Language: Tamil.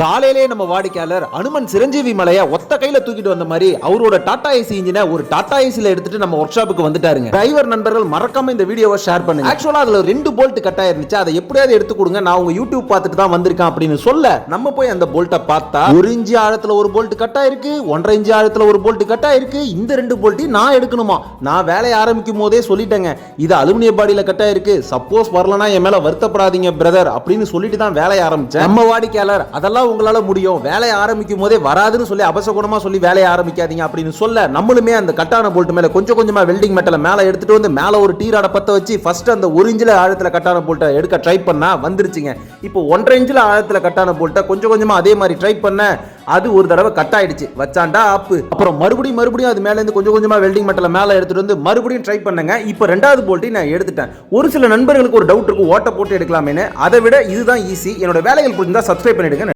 காலையிலே நம்ம வாடிக்கையாளர் அனுமன் சிரஞ்சீவி மலையை ஒத்த கையில தூக்கிட்டு வந்த மாதிரி அவரோட டாடா ஏசி இன்ஜினை ஒரு டாடா ஏசியில எடுத்துட்டு நம்ம ஒர்க் ஷாப்புக்கு வந்துட்டாருங்க. டிரைவர் நண்பர்கள் மறக்காம இந்த வீடியோவை ஷேர் பண்ணுங்க. ஆக்சுவலா அதுல ரெண்டு போல்ட் கட் ஆயிருந்துச்சு அதை எப்படியாவது எடுத்து கொடுங்க. நான் உங்க யூடியூப் பார்த்துட்டு தான் வந்திருக்கேன் அப்படின்னு சொல்ல நம்ம போய் அந்த போல்ட்டை பார்த்தா ஒரு இன்ச்சு ஆழத்துல ஒரு போல்ட் கட் ஆயிருக்கு ஒன்றரை இன்ச்சு ஆழத்துல ஒரு போல்ட் கட் ஆயிருக்கு இந்த ரெண்டு போல்ட்டையும் நான் எடுக்கணுமா? நான் வேலையை ஆரம்பிக்கும் போதே சொல்லிட்டேங்க. இது அலுமினிய பாடியில கட் ஆயிருக்கு சப்போஸ் வரலனா என் மேல வருத்தப்படாதீங்க பிரதர் அப்படின்னு சொல்லிட்டு தான் வேலையை ஆரம்பிச்சேன். நம்ம வாடிக்கையாளர் அதெல்லாம் உங்களால முடியும். வேலையை ஆரம்பிக்கும் போதே வராதுன்னு சொல்லி அபசகுணமா சொல்லி வேலையை ஆரம்பிக்காதீங்க அப்படின்னு சொல்ல நம்மளுமே அந்த கட்டான போல்ட் மேல கொஞ்சம் கொஞ்சமா வெல்டிங் மெட்டலை மேல எடுத்துட்டு வந்து மேல ஒரு டீராட பத்த வச்சு ஃபஸ்ட்டு அந்த ஒரு இன்ச்சில் ஆழத்துல கட்டான போல்ட்டை எடுக்க ட்ரை பண்ணா வந்துருச்சுங்க. இப்போ ஒன்றரை இன்ச்சில் ஆழத்தில் கட்டான போல்ட்டை கொஞ்சம் கொஞ்சமா அதே மாதிரி ட்ரை பண்ண அது ஒரு தடவை கட் ஆயிடுச்சு. வச்சாண்டா ஆப்பு அப்புறம் மறுபடியும் மறுபடியும் அது மேலேருந்து கொஞ்சம் கொஞ்சமா வெல்டிங் மெட்டலை மேலே எடுத்துட்டு வந்து மறுபடியும் ட்ரை பண்ணுங்க. இப்போ ரெண்டாவது போல்ட்டையும் நான் எடுத்துட்டேன். ஒரு சில நண்பர்களுக்கு ஒரு டவுட் இருக்கு ஓட்ட போட்டு எடுக்கலாமேன்னு. அதை விட இதுதான் ஈஸி என்னோட வேலைகள் புரிஞ்சா சப்ஸ்கிரைப் பண்ணிடுங்க.